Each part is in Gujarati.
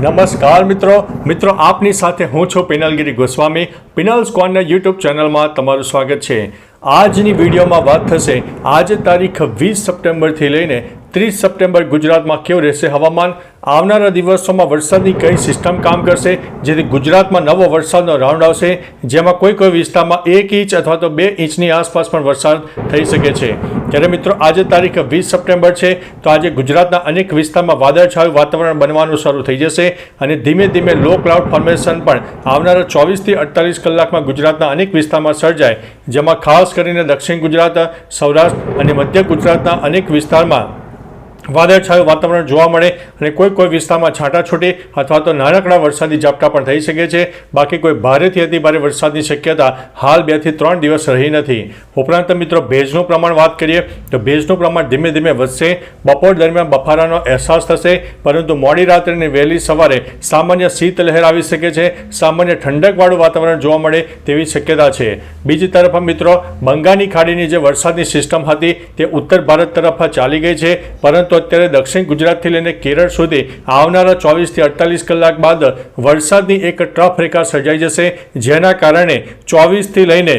નમસ્કાર મિત્રો. મિત્રો, આપની સાથે હું છું પિનલગીરી ગોસ્વામી. પિનલ્સ કોર્નર યુટ્યુબ ચેનલમાં તમારું સ્વાગત છે. આજની વિડીયોમાં વાત થશે. આજ તારીખ વીસ સપ્ટેમ્બરથી લઈને ત્રીસ સપ્ટેમ્બર ગુજરાતમાં કેવું રહેશે હવામાન? આવનારા દિવસોમાં વરસાદની કઈ સિસ્ટમ કામ કરશે? જેથી ગુજરાતમાં નવો વરસાદનો રાઉન્ડ આવશે, જેમાં કોઈ કોઈ વિસ્તારમાં એક ઇંચ અથવા તો બે ઇંચની આસપાસ પણ વરસાદ થઈ શકે છે. ત્યારે મિત્રો, આજે તારીખ વીસ સપ્ટેમ્બર છે, તો આજે ગુજરાતના અનેક વિસ્તારમાં વાદળછાયું વાતાવરણ બનવાનું શરૂ થઈ જશે અને ધીમે ધીમે લો ક્લાઉડ ફોર્મેશન પણ આવનારા ચોવીસથી અડતાલીસ કલાકમાં ગુજરાતના અનેક વિસ્તારમાં સર્જાય, જેમાં ખાસ કરીને દક્ષિણ ગુજરાત, સૌરાષ્ટ્ર અને મધ્ય ગુજરાતના અનેક વિસ્તારમાં વાદળછાયું વાતાવરણ જોવા મળે અને કોઈ કોઈ વિસ્તારમાં છાંટાછૂટી અથવા તો નાનકડા વરસાદી ઝાપટા પણ થઈ શકે છે. બાકી કોઈ ભારેથી અતિ ભારે વરસાદની શક્યતા હાલ બેથી ત્રણ દિવસ રહી નથી. ઉપરાંત મિત્રો, ભેજનું પ્રમાણ વાત કરીએ તો ભેજનું પ્રમાણ ધીમે ધીમે વધશે. બપોર દરમિયાન બફારાનો અહેસાસ થશે, પરંતુ મોડી રાત્રે વહેલી સવારે સામાન્ય શીત લહેર આવી શકે છે. સામાન્ય ઠંડકવાળું વાતાવરણ જોવા મળે તેવી શક્યતા છે. બીજી તરફ મિત્રો, બંગાળની ખાડીની જે વરસાદની સિસ્ટમ હતી તે ઉત્તર ભારત તરફ ચાલી ગઈ છે, પરંતુ અત્યારે દક્ષિણ ગુજરાતથી લઈને કેરળ સુધી આવનારા ચોવીસથી અડતાલીસ કલાક બાદ વરસાદની એક ટ્રફ રેખા સર્જાઈ જશે, જેના કારણે ચોવીસથી લઈને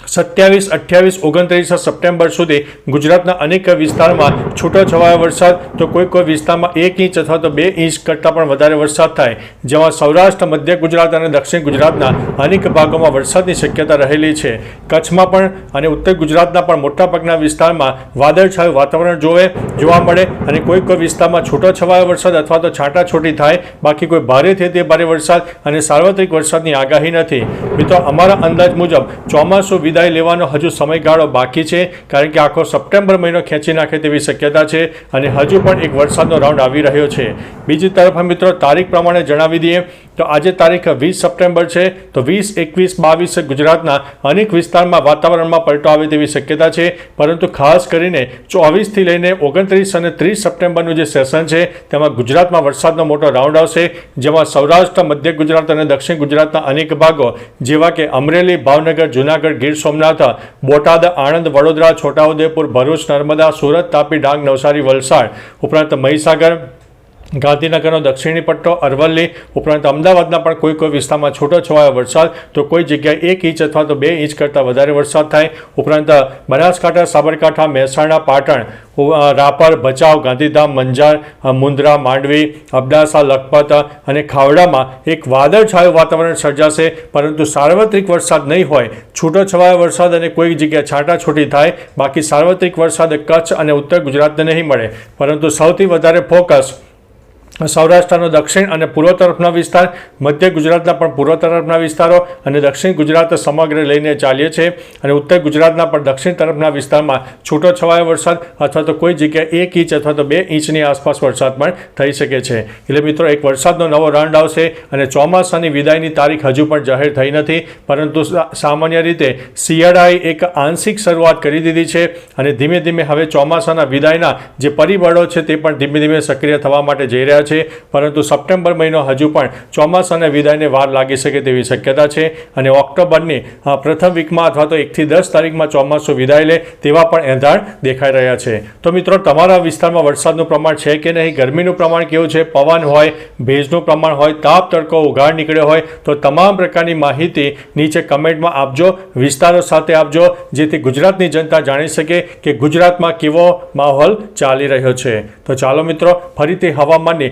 સત્યાવીસ, અઠ્યાવીસ, ઓગણત્રીસ સપ્ટેમ્બર સુધી ગુજરાતના અનેક વિસ્તારમાં છૂટોછવાયો વરસાદ, તો કોઈ કોઈ વિસ્તારમાં એક ઇંચ અથવા તો બે ઇંચ કરતાં પણ વધારે વરસાદ થાય. જેમાં સૌરાષ્ટ્ર, મધ્ય ગુજરાત અને દક્ષિણ ગુજરાતના અનેક ભાગોમાં વરસાદની શક્યતા રહેલી છે. કચ્છમાં પણ અને ઉત્તર ગુજરાતના પણ મોટાભાગના વિસ્તારમાં વાદળછાયું વાતાવરણ જોવે, જોવા મળે અને કોઈ કોઈ વિસ્તારમાં છૂટોછવાયો વરસાદ અથવા તો છાંટાછૂટી થાય. બાકી કોઈ ભારેથી તે ભારે વરસાદ અને સાર્વત્રિક વરસાદની આગાહી નથી. મિત્રો, અમારા અંદાજ મુજબ ચોમાસું વિદાય લેવાનો હજુ સમયગાળો બાકી છે, કારણ કે આખો સપ્ટેમ્બર મહિનો ખેંચી નાખે તેવી શક્યતા છે અને હજુ પણ એક વરસાદનો રાઉન્ડ આવી રહ્યો છે. બીજી તરફ મિત્રો, તારીખ પ્રમાણે જણાવી દઈએ તો આજે તારીખ વીસ સપ્ટેમ્બર છે. તો વીસ, એકવીસ, બાવીસ ગુજરાતના અનેક વિસ્તારમાં વાતાવરણમાં પલટો આવે તેવી શક્યતા છે. પરંતુ ખાસ કરીને ચોવીસથી લઈને ઓગણત્રીસ અને ત્રીસ સપ્ટેમ્બરનું જે સેશન છે, તેમાં ગુજરાતમાં વરસાદનો મોટો રાઉન્ડ આવશે. જેમાં સૌરાષ્ટ્ર, મધ્ય ગુજરાત અને દક્ષિણ ગુજરાતના અનેક ભાગો, જેવા કે અમરેલી, ભાવનગર, જૂનાગઢ, ગીર સોમનાથ, બોટાદ, આણંદ, વડોદરા, છોટાઉદેપુર, ભરૂચ, નર્મદા, સુરત, તાપી, ડાંગ, નવસારી, વલસાડ, ઉપરાંત મહીસાગર ગાંધીનગરનો દક્ષિણી પટ્ટો, અરવલ્લી ઉપરાંત અમદાવાદના પણ કોઈ કોઈ વિસ્તારમાં છૂટો છવાયો વરસાદ, તો કોઈ જગ્યાએ એક ઇંચ અથવા તો બે ઇંચ કરતાં વધારે વરસાદ થાય. ઉપરાંત બનાસકાંઠા, સાબરકાંઠા, મહેસાણા, પાટણ રાપર, ભચાઉ, ગાંધીધામ, મંજાર મુન્દ્રા માંડવી, અબડાસા, લખપત અને ખાવડામાં એક વાદળછાયું વાતાવરણ સર્જાશે, પરંતુ સાર્વત્રિક વરસાદ નહીં હોય. છૂટો છવાયો વરસાદ અને કોઈ જગ્યાએ છાંટાછૂટી થાય, બાકી સાર્વત્રિક વરસાદ કચ્છ અને ઉત્તર ગુજરાતને નહીં મળે. પરંતુ સૌથી વધારે ફોકસ સૌરાષ્ટ્રનો દક્ષિણ અને પૂર્વ તરફનો વિસ્તાર, મધ્ય ગુજરાતના પણ પૂર્વ તરફના વિસ્તારો અને દક્ષિણ ગુજરાત સમગ્ર લઈને ચાલીએ છે અને ઉત્તર ગુજરાતના પણ દક્ષિણ તરફના વિસ્તારમાં છૂટો છવાયો વરસાદ અથવા તો કોઈ જગ્યાએ એક ઇંચ અથવા તો બે ઇંચની આસપાસ વરસાદ પણ થઈ શકે છે. એટલે મિત્રો, એક વરસાદનો નવો રાઉન્ડ આવશે અને ચોમાસાની વિદાયની તારીખ હજુ પણ જાહેર થઈ નથી. પરંતુ સામાન્ય રીતે શિયાળાએ એક આંશિક શરૂઆત કરી દીધી છે અને ધીમે ધીમે હવે ચોમાસાના વિદાયના જે પરિબળો છે તે પણ ધીમે ધીમે સક્રિય થવા માટે જઈ રહ્યા છે. છે, પરંતુ સપ્ટેમ્બર મહિનો હજુ પણ ચોમાસાને વિદાયને વાર લાગી શકે તેવી શક્યતા છે અને ઓક્ટોબરની પ્રથમ વીકમાં અથવા તો એકથી દસ તારીખમાં ચોમાસું વિદાય લે તેવા પણ એંધાણ દેખાઈ રહ્યા છે. તો મિત્રો, તમારા વિસ્તારમાં વરસાદનું પ્રમાણ છે કે નહીં? ગરમીનું પ્રમાણ કેવું છે? પવન હોય, ભેજનું પ્રમાણ હોય, તાપ, તડકો, ઉઘાડ નીકળ્યો હોય, તો તમામ પ્રકારની માહિતી નીચે કમેન્ટમાં આપજો. વિસ્તારો સાથે આપજો, જેથી ગુજરાતની જનતા જાણી શકે કે ગુજરાતમાં કેવો માહોલ ચાલી રહ્યો છે. તો ચાલો મિત્રો, ફરીથી હવામાનની